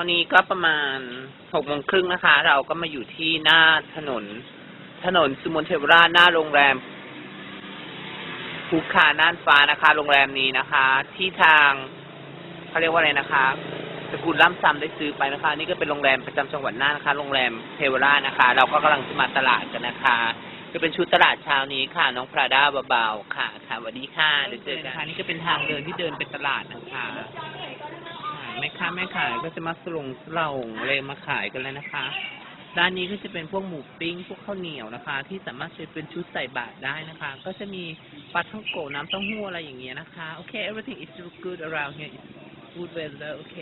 ตอนนี้ก็ประมาณหกโมงครึ่งนะคะ เราก็มาอยู่ที่หน้าถนน ถนนสุมนเทวราชหน้าโรงแรมภูคาน่านฟ้านะคะ โรงแรมนี้นะคะ ที่ทางเขาเรียกว่าอะไรนะคะสกุลล่ำซำได้ซื้อไปนะคะ นี่ก็เป็นโรงแรมประจำจังหวัดน่านนะคะ โรงแรมเทวราชนะคะ เราก็กำลังจะมาตลาดกันนะคะจะเป็นชุดตลาดเช้านี้ค่ะ น้องพราด้าเบาๆค่ะค่ะสวัสดีค่ะเดี๋ยวเจอกันนะคะนี่ก็เป็นทางเดินที่เดินไปตลาดนะคะ แม่ค้าแม่ขายก็จะมาสลงสลงอะไรมาขายกันเลยนะคะด้านนี้ก็จะเป็นพวกหมูปิ้งพวกข้าวเหนียวนะคะ ที่สามารถใช้เป็นชุดใส่บาตรได้นะคะ ก็จะมีปลาท่องโกน้ำเต้าหู้อะไรอย่างเงี้ยนะคะ โอเค everything is good around here is good weather โอเค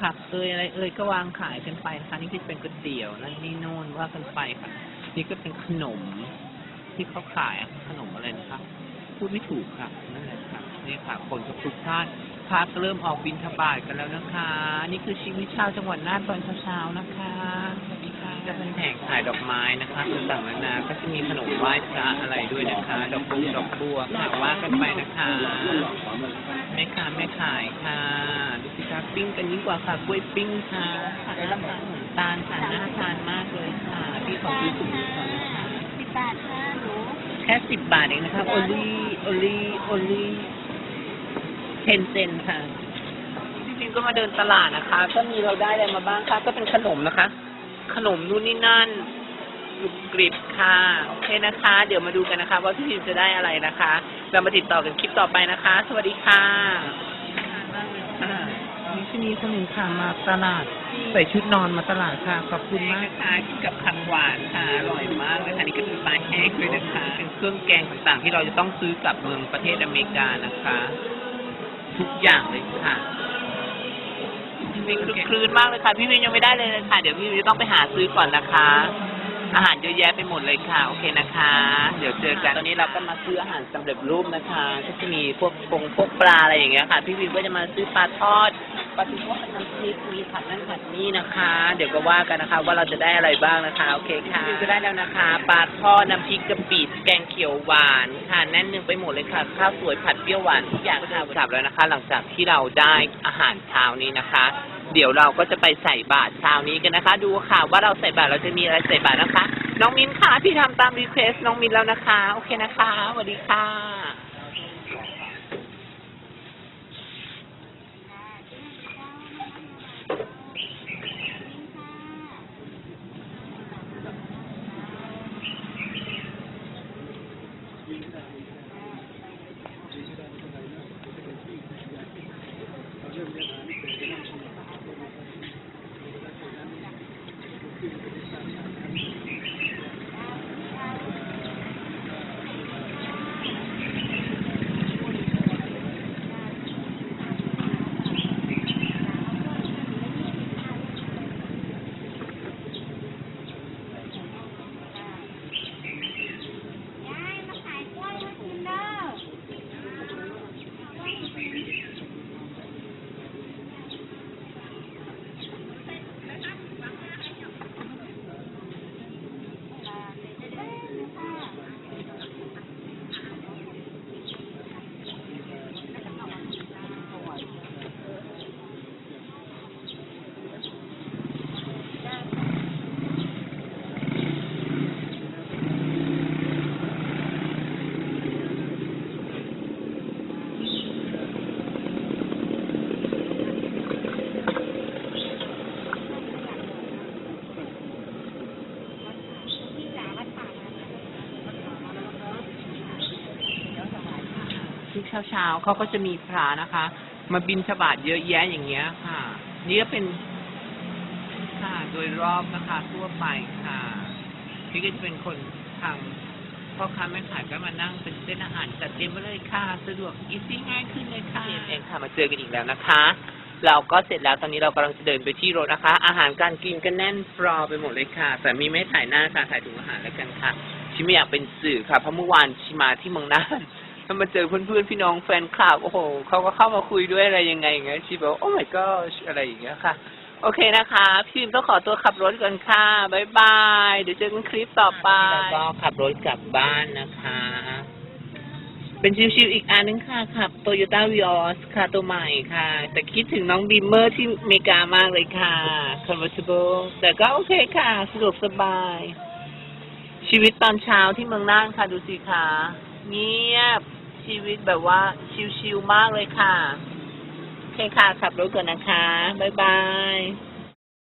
ผักเอยอะไรเอยก็วางขายกันไปนะคะนี่ก็เป็นก๋วยเตี๋ยวนั่นนี่โน่นว่ากันไปค่ะ นี่ก็เป็นขนมที่เขาขายขนมอะไรนะคะ พูดไม่ถูกค่ะนั่นแหละค่ะนี่ค่ะคนก็พลุกพล่าน พระก็เริ่มออกบินทบาทกันแล้วนะคะ นี่คือชีวิตชาวจังหวัดน่านตอนเช้าๆนะคะสวัสดีค่ะจะเป็นแผงขายดอกไม้นะคะต่างๆนานาก็จะมีขนมไหว้พระอะไรด้วยนะคะ ดอกบัวดอกบัวค่ะว่ากันไปนะคะแม่ค้าแม่ขายค่ะดูสิคะปิ้งกันยิ่งกว่าค่ะกล้วยปิ้งค่ะค่ะแล้วราคาขนมตาลค่ะน่าทานมากเลยค่ะพี่ขอซื้อถุงนี้ก่อนนะคะสิบบาทค่ะหนูแค่สิบบาทเองนะครับโอลี่โอลี่โอลี่ เทนเซนค่ะ จริงๆก็มาเดินตลาดนะคะ ก็มีเราได้อะไรมาบ้างคะก็เป็นขนมนะคะ ขนมนู่นนี่นั่นกรุบกริบค่ะ โอเคนะคะ เดี๋ยวมาดูกันนะคะ ว่าพี่พิมจะได้อะไรนะคะ เรามาติดต่อกันคลิปต่อไปนะคะ สวัสดีค่ะนี่จะมีคนหนึ่งค่ะมาตลาด ใส่ชุดนอนมาตลาดค่ะ ขอบคุณมากค่ะกินกับขังหวานค่ะ อร่อยมากเลยค่ะนี่ก็มีปลาแห้งด้วยนะคะ เป็นเครื่องแกงต่างๆที่เราจะต้องซื้อกลับเมืองประเทศอเมริกานะคะ ทุกอย่างเลยค่ะพี่วินคลืนมากเลยค่ะ พี่วินยังไม่ได้เลยเลยค่ะ เดี๋ยวพี่วินต้องไปหาซื้อก่อนนะคะ อาหารเยอะแยะไปหมดเลยค่ะ โอเคนะคะ เดี๋ยวเจอกันตอนนี้เราก็มาซื้ออาหารสำเร็จรูปนะคะ ก็จะมีพวกปงพวกปลาอะไรอย่างเงี้ยค่ะ พี่วินก็จะมาซื้อปลาทอดปลาทูทอดน้ำพริกมีผัดนั่นผัดนี่นะคะ เดี๋ยวก็ว่ากันนะคะ ว่าเราจะได้อะไรบ้างนะคะ โอเคค่ะพี่วินก็ได้แล้วนะคะ ปลาทอดน้ำพริกกะปิแกงเขียวหวานค่ะแน่นหนึงไปหมดเลยค่ะ ข้าวสวยผัดเปรี้ยวหวานทุกอย่างค่ะกลับแล้วนะคะ หลังจากที่เราได้อาหารเช้านี้นะคะ เดี๋ยวเราก็จะไปใส่บาตรเช้านี้กันนะคะ ดูค่ะว่าเราใส่บาตรเราจะมีอะไรใส่บาตรนะคะ น้องมิ้นค่ะพี่ทำตามรีเควสน้องมิ้นแล้วนะคะ โอเคนะคะสวัสดีค่ะ ทุกเช้าเช้าๆเขาก็จะมีพระนะคะ มาบินฉบาตเยอะแยะอย่างเงี้ยค่ะ นี่ก็เป็นค่ะโดยรอบนะคะทั่วไปค่ะนี่ก็จะเป็นคนทางพ่อค้าแม่ขายก็มานั่งเป็นเส้นอาหารจัดเต็มไปเลยค่ะ สะดวกอีซี่ง่ายขึ้นเลยค่ะเองค่ะมาเจอกันอีกแล้วนะคะ เราก็เสร็จแล้วตอนนี้เรากำลังจะเดินไปที่รถนะคะ อาหารการกินก็แน่นฟลอไปหมดเลยค่ะ แต่มีไม่ถ่ายหน้าค่ะถ่ายถุงอาหารแล้วกันค่ะชิไม่อยากเป็นสื่อค่ะเพราะเมื่อวานชิมาที่เมืองน่าน ถ้ามาเจอเพื่อนเพื่อนพี่น้องแฟนคลับโอ้โหเขาก็เข้ามาคุยด้วยอะไรยังไงอย่างเงี้ยชีบอกโอ้ my god อะไรอย่างเงี้ยค่ะ โอเคนะคะ พี่พิมก็ขอตัวขับรถก่อนค่ะบายบาย เดี๋ยวเจอกันคลิปต่อไปแล้วก็ขับรถกลับบ้านนะคะ เป็นชิวๆอีกอันนึงค่ะขับโตโยต้าวีออสค่ะตัวใหม่ค่ะ แต่คิดถึงน้องบีมเมอร์ที่เมกามากเลยค่ะ convertible แต่ก็โอเคค่ะสะดวกสบาย ชีวิตตอนเช้าที่เมืองน่านค่ะดูสิคะเงียบ ชีวิตแบบว่าชิลๆมากเลยค่ะโอเคค่ะ ขับรถก่อนนะคะ บ๊ายบาย